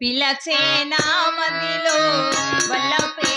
పిలచే నామదిలో వల్ల వల్లపే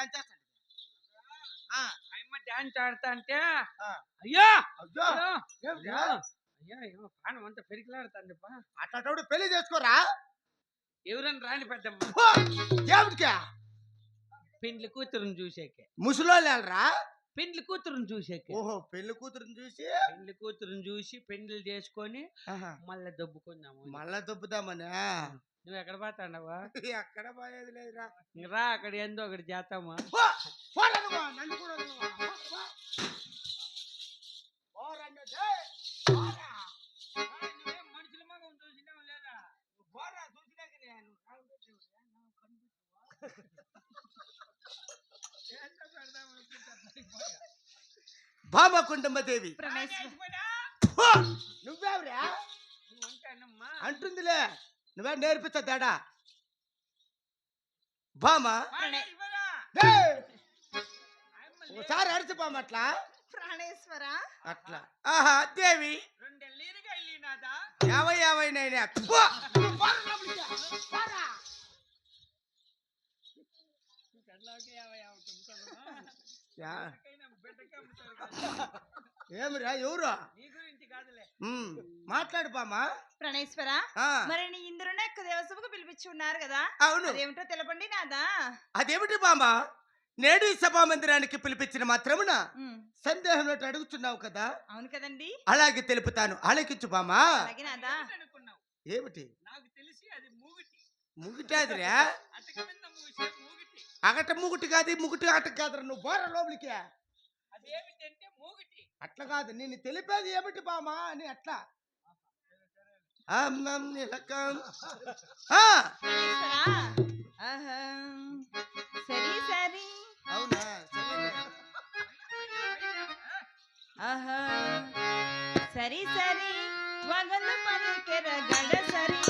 డాన్స్ చేస్తాడు. ఆ, అమ్మ డాన్స్ ఆడతా అంటే. అయ్యా! అయ్యో! అయ్యో, ప్రాణం అంతా పెరిగిలాడుతుందిప్పా అట్లాంటప్పుడు పెళ్ళి చేసుకోరా? ఎవరని రాని పెద్దమ్మ! ఏమిటికా పెండ్లి కూతురుని చూసేకే. ముసలోళ్ళరా పెండ్లి కూతురుని చూసేకే. ఓహో! పెళ్ళి కూతురుని చూసి పెండ్లి కూతురుని చూసి పెండ్లు చేసుకొని మళ్ళీ దొబ్బుకుందాము మళ్ళా దొబ్బుదామనా నువ్వు ఎక్కడ పోతాండవా ఎక్కడ పోయేది లేదురా. రా అక్కడ ఏందో ఒకటి చేస్తామా. మనుషుల మగం చూసినావు లేదా నువ్వు పోరా, చూసినాక నేను నువ్వు కాళ్ళు పెట్టేవా? నాకు కనిపించవా? ఏంటో పెడదాం అనుకుంటా. భామ కుండమ్మదేవి ప్రణేశ్వర పో! నువ్వెవరా నువ్వు ఉంటానమ్మా అంటుందిలే నువ్వే నేర్పించా తేడా భామ వాడే ఇవ్వరా? ఏయ్, ఆయమ్మ లే- ఒకసారి అడిచిపోమ అట్లా ప్రాణేశ్వర అట్లా ఆహా దేవి రెండేళ్ళీరుగా వెళ్ళినాదా యాభై యాభై నైనా ఏమిరా ఎవరు? నీ గురించి కాదులే. ఉమ్, మాట్లాడు బామా ప్రణేశ్వర ఆ, మరి నీ ఇంద్రుని యొక్క దేవసభకు పిలిపించి ఉన్నారు కదా. అవును. అదేమిటో తెలపండి నాదా. అదేమిటి బామా? నేడు ఈ సభా మందిరానికి పిలిపించిన మాత్రమున ఉమ్, సందేహంలో అడుగుతున్నావు కదా? అవును కదండి. అలాగే తెలుపుతాను. ఆలకించు బామా. ఏమిటి నాకు తెలిసి అది మూగిటి. ముగిటాదిరా అగట ముగుటి కాదు ముగుటి అట కాదురా నువ్వు. పోరా లోపలికి. అదేమిటంటే మూగిటి. అట్లా కాదు నేను తెలిపేది ఏమిటి బామా అని అట్లా. సరి సరి. అవునా? సరి. సరి వగలు పలికెర గడ సరి.